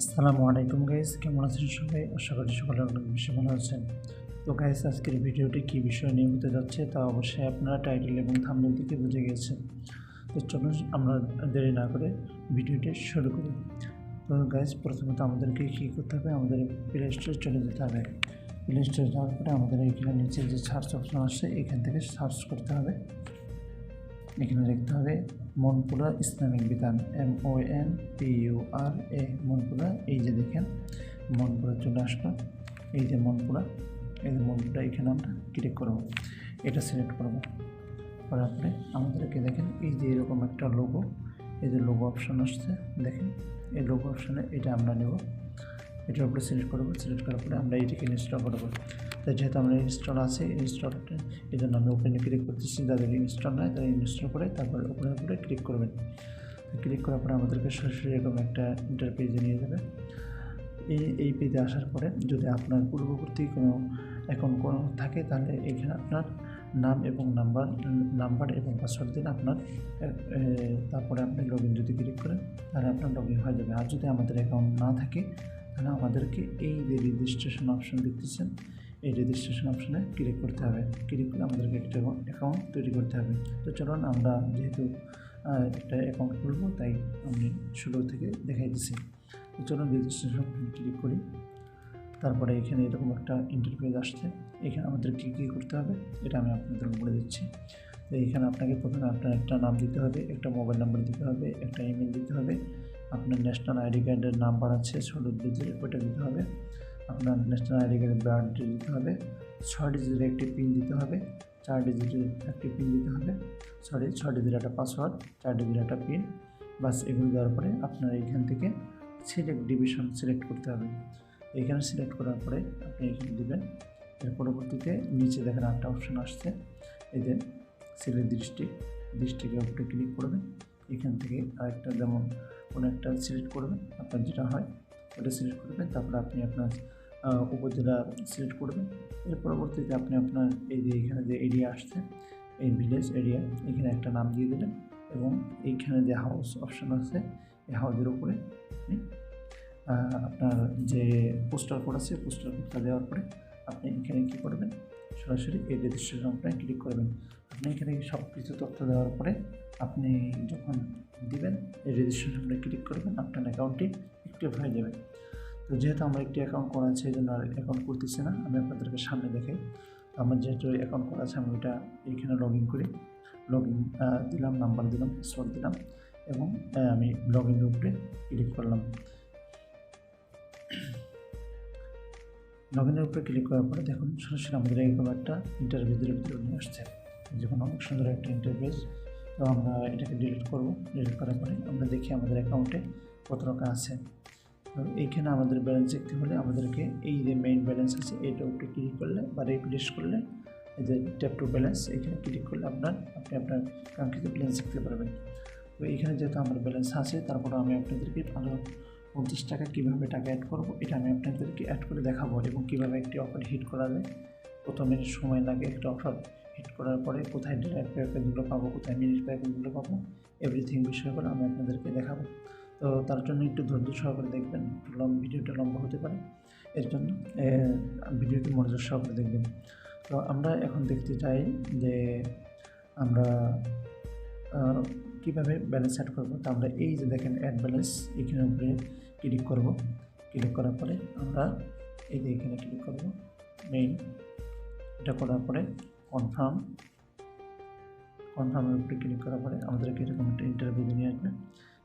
আসসালামু আলাইকুম গাইস কেমন আছেন সবাই? আশা করি সকলে অনেক বেশি ভালো আছেন। তো গাইস আজকের ভিডিওটি কী বিষয় নিয়ে হতে যাচ্ছে তা অবশ্যই আপনারা টাইটেল এবং থাম্বনেল থেকে বুঝে গিয়েছেন তো চলুন আমরা দেরি না করে ভিডিওটি শুরু করি। তো গাইস প্রথমত আমাদেরকে কী করতে হবে? আমাদের প্লে স্টোরে চলে যেতে হবে। প্লে স্টোরে যাওয়ার পরে আমাদের এখানে নিচে যে সার্চ অপশন আসছে এখান থেকে সার্চ করতে হবে। এখানে লিখতে হবে মনপুরা ইসলামিক বিধান, M O N P U R A, Monpura, এই যে দেখেন, মনপুরা চলে আসলো, এই যে মনপুরা, এই যে মনপুরা এখানে আমরা ক্লিক করব, এটা সিলেক্ট করব, করার পরে আমাদেরকে দেখেন, এই যে এরকম একটা লোগো এই যে লোগো অপশান আসছে, দেখেন, এই লোগো অপশানে এটা আমরা নেব। এটার উপরে সিলেক্ট করব সিলেক্ট করার পরে আমরা এটাকে ইনস্টল করব। তো যেহেতু আমরা ইনস্টল আছে ইনস্টলটা এই জন্য আমি ওপেনে ক্লিক করতেছি, যাদের ইনস্টল নয় তারা ইনস্টল করে তারপর ওপেনের উপরে ক্লিক করবেন। ক্লিক করার পরে আমাদেরকে সরাসরি এরকম একটা ইন্টারপেজে নিয়ে যাবে। এই এই পেজে আসার পরে যদি আপনার পূর্ববর্তী কোনো এখন কোনো থাকে, তাহলে এখানে আপনার নাম এবং নাম্বার নাম্বার এবং পাসওয়ার্ড দিন আপনার তারপরে আপনি লগ ইন যদি ক্লিক করেন, তাহলে আপনার লগ ইন হয়ে যাবে। আর যদি আমাদের অ্যাকাউন্ট না থাকে তাহলে আমাদেরকে এই যে রেজিস্ট্রেশন অপশন দেখতেছেন, এই রেজিস্ট্রেশন অপশনে ক্লিক করতে হবে। ক্লিক করে আমাদেরকে একটা অ্যাকাউন্ট তৈরি করতে হবে। তো চলুন আমরা যেহেতু একটা অ্যাকাউন্ট খুলবো, তাই আমি শুরু থেকে দেখাই দিচ্ছি তো চলুন রেজিস্ট্রেশন ক্লিক করি। তারপরে এখানে এরকম একটা ইন্টারফেস আসছে। এখানে আমাদের কী কী করতে হবে, এটা আমি আপনাদের বলে দিচ্ছি। তো এখানে আপনাকে প্রথমে আপনার একটা নাম দিতে হবে, একটা মোবাইল নাম্বার দিতে হবে, একটা ইমেল দিতে হবে আপনার ন্যাশনাল আইডি কার্ডের নাম্বার আছে ষোলো ডিজিট ওইটা দিতে হবে। আপনার ন্যাশনাল আইডি কার্ডের বার্থডে দিতে হবে। ছয় ডিজিটের একটি পিন দিতে হবে। চার ডিজিটের একটি পিন দিতে হবে। সরি ছয় ডিজিটের একটা পাসওয়ার্ড চার ডিজিটের একটা পিন বাস এগুলো দেওয়ার পরে আপনার এইখান থেকে সিলেক্ট ডিভিশন সিলেক্ট করতে হবে। এইখানে সিলেক্ট করার পরে আপনি এখানে দেবেন। এর পরবর্তীতে নিচে দেখেন একটা অপশন আসছে। যে সিলেক্ট ডিস্ট্রিক্ট ডিস্ট্রিক্টের উপরে ক্লিক করবেন। এখান থেকে আরেকটা যেমন কোনো একটা সিলেক্ট করবেন, আপনার যেটা হয় ওটা সিলেক্ট করবেন, তারপরে আপনি আপনার উপজেলা সিলেক্ট করবেন। এর পরবর্তীতে আপনি আপনার এই যে এখানে যে এরিয়া আসছে, এই ভিলেজ এরিয়া এখানে একটা নাম দিয়ে দেবেন এবং এইখানে যে হাউস অপশন আছে, এই হাউসের উপরে আপনি আপনার যে পোস্টার কোড আছে পোস্টার কোডটা দেওয়ার পরে আপনি এখানে কী করবেন? সরাসরি এই রেজিস্ট্রেশন অপশনে ক্লিক করবেন। আপনি এখানে সব কিছু তথ্য দেওয়ার পরে আপনি যখন দিবেন, এই রেজিস্ট্রেশনে ক্লিক করবেন, আপনার অ্যাকাউন্টটি অ্যাক্টিভ হয়ে যাবে। তো যেহেতু আমার একটি অ্যাকাউন্ট করা আছে এই জন্য আর অ্যাকাউন্ট করতেছি না, আমি আপনাদেরকে সামনে দেখাই তো আমার যেহেতু অ্যাকাউন্ট করা আছে, আমি ওইটা এইখানে লগ ইন করি। লগ ইন দিলাম নাম্বার দিলাম পাসওয়ার্ড দিলাম এবং আমি লগ ইনের উপরে ক্লিক করলাম। লগ ইনের উপরে ক্লিক করার পরে দেখুন, সরাসরি আমাদের এরকম একটা ইন্টারভিউ ভিতরে নিয়ে আসছে। যখন অনেক সুন্দর একটা ইন্টারভিউস তো আমরা এটাকে ডিলিট করব। ডিলিট করার পরে আমরা দেখি আমাদের অ্যাকাউন্টে কত টাকা আছে। তো এইখানে আমাদের ব্যালেন্স দেখতে হলে আমাদেরকে এই যে মেইন ব্যালেন্স আছে এইটার উপরে ক্লিক করলে বা রিপ্লেস করলে এই যে ট্যাপ টু ব্যালেন্স এখানে ক্লিক করলে আপনার, আপনি আপনার কাঙ্ক্ষিত ব্যালেন্স দেখতে পারবেন। তো এইখানে যেহেতু আমার ব্যালেন্স আছে তারপরে আমি আপনাদেরকে ভালো পঞ্চাশ টাকা কীভাবে টাকা অ্যাড করব, এটা আমি আপনাদেরকে অ্যাড করে দেখাবো এবং কীভাবে একটি অফার হিট করা যায়। প্রথমে সময় লাগে একটা অফার হিট করার পরে কোথায় ডেটা প্যাকেজগুলো পাবো, কোথায় মিনিট প্যাকেজগুলো পাবো এভরিথিং বিষয় করে আমি আপনাদেরকে দেখাবো। তো তার জন্য একটু ধৈর্য সহকারে দেখবেন একটু লং ভিডিওটা লম্বা হতে পারে। এর জন্য ভিডিওটি মনোযোগ সহকারে দেখবেন। তো আমরা এখন দেখতে চাই যে আমরা কীভাবে ব্যালেন্স অ্যাড করব। তো আমরা এই যে দেখেন অ্যাড ব্যালেন্স এখানে উপরে ক্লিক করব। ক্লিক করার পরে আমরা এই যে এখানে ক্লিক করব মেইন এটা করার পরে কনফার্ম কনফার্মের উপরে ক্লিক করার পরে আমাদেরকে এরকম একটা ইন্টারভিউ নিয়ে আসবে।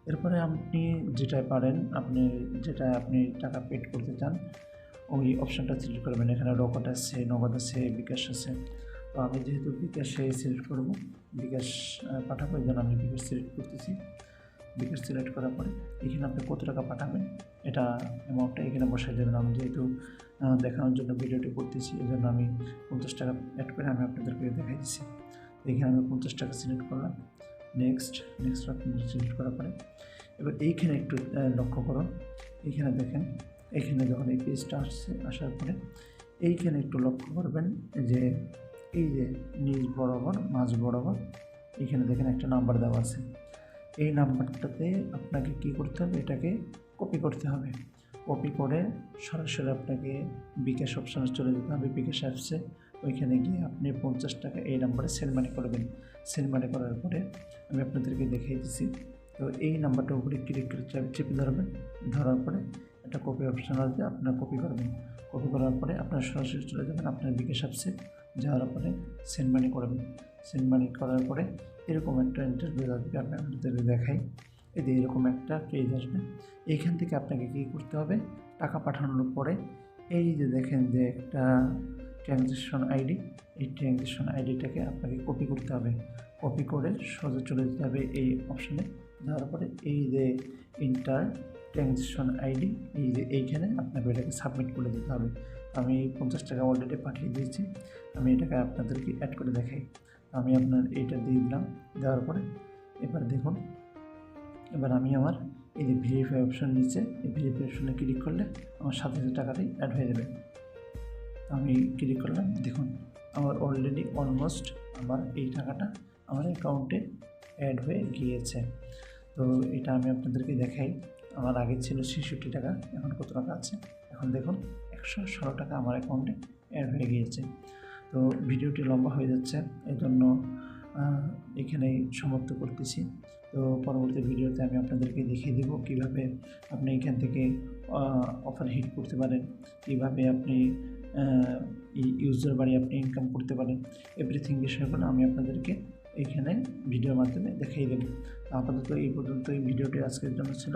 এরপরে আপনি যেটা পারেন, আপনি যেটা আপনি টাকা পেড করতে চান, ওই অপশানটা সিলেক্ট করবেন। এখানে রকট আছে, নগদ আছে, বিকাশ আছে। তো আমি যেহেতু বিকাশে সিলেক্ট করব, বিকাশ পাঠাবো, এই জন্য আমি বিকাশ সিলেক্ট করতেছি। বিকাশ সিলেক্ট করার পরে এখানে আপনি কত টাকা পাঠাবেন? এটা অ্যামাউন্টটা এখানে বসাই দেবেন। আমি যেহেতু দেখানোর জন্য ভিডিওটি করতেছি এই জন্য আমি পঞ্চাশ টাকা অ্যাড করে আমি আপনাদেরকে দেখাই দিচ্ছি এখানে আমি পঞ্চাশ টাকা সিলেক্ট করলাম। নেক্সট নেক্সট সিলেক্ট করার পরে এবার এইখানে একটু লক্ষ্য করুন। এইখানে দেখেন এইখানে যখন এই পেজটা আসছে, আসার পরে এইখানে একটু লক্ষ্য করবেন যে এই যে নিচ বরাবর, মাঝ বরাবর, এখানে দেখেন একটা নাম্বার দেওয়া আছে। এই নাম্বারটাতে আপনাকে কি করতে হবে? এটাকে কপি করতে হবে। কপি করে সরাসরি আপনাকে বিকাশ অপশানে চলে যেতে হবে। বিকাশ অ্যাপসে ওইখানে গিয়ে আপনি পঞ্চাশ টাকা এই নাম্বারে সেন্ড মানি করবেন। সেন্ড মানি করার পরে আমি আপনাদেরকে দেখিয়ে দিচ্ছি। তো এই নাম্বারটার উপরে ক্লিক করে চাপ- চেপে ধরবেন। ধরার পরে একটা কপি অপশান আসবে আপনার কপি করবেন। কপি করার পরে আপনার সরাসরি চলে যাবেন আপনার বিকাশ অ্যাপসে যাওয়ার পরে সেন্ড মানি করবেন। সেন্ড মানি করার পরে এরকম একটা ইন্টারভিউ আসবে আমি আপনাদেরকে দেখাই। এই যে এরকম একটা পেজ আসবে। এইখান থেকে আপনাকে কী করতে হবে? টাকা পাঠানোর পরে এই যে দেখেন যে একটা ট্রানজ্যাকশন আইডি এই ট্রানজ্যাকশন আইডিটাকে আপনাকে কপি করতে হবে। কপি করে সোজা চলে যেতে হবে এই অপশানে যাওয়ার পরে এই যে ইন্টার ট্রানজ্যাকশন আইডি এই যে এইখানে আপনাকে এটাকে সাবমিট করে দিতে হবে। আমি পঞ্চাশ টাকা অলরেডি পাঠিয়ে দিয়েছি। আমি এটাকে আপনাদেরকে অ্যাড করে দেখাই। আমি আপনার এইটা দিয়ে দিলাম। দেওয়ার পরে এবার দেখুন, এবার আমি আমার এই যে ভেরিফাই অপশন নিচে, এই ভেরিফাই অপশনে ক্লিক করলে আমার সাথে সাথে টাকাটাই অ্যাড হয়ে যাবে। আমি ক্লিক করলাম, দেখুন, আমার অলরেডি অলমোস্ট আমার এই টাকাটা আমার অ্যাকাউন্টে অ্যাড হয়ে গিয়েছে। তো এটা আমি আপনাদেরকে দেখাই। আমার আগে ছিল ছেষট্টি টাকা এখন কত টাকা আছে? এখন দেখুন একশো ষোলো টাকা আমার অ্যাকাউন্টে অ্যাড হয়ে গিয়েছে। তো ভিডিওটি লম্বা হয়ে যাচ্ছে এই জন্য আহ, এখানেই সমাপ্ত করতেছি। তো পরবর্তী ভিডিওতে আমি আপনাদেরকে দেখিয়ে দেবো কীভাবে আপনি এখান থেকে অফার হিট করতে পারেন কীভাবে আপনি ইউজার বাড়ি আপনি ইনকাম করতে পারেন এভরিথিং বিষয়গুলো আমি আপনাদেরকে এইখানে ভিডিওর মাধ্যমে দেখিয়ে দেবো। আপাতত এই পর্যন্ত এই ভিডিওটি আজকের জন্য ছিল।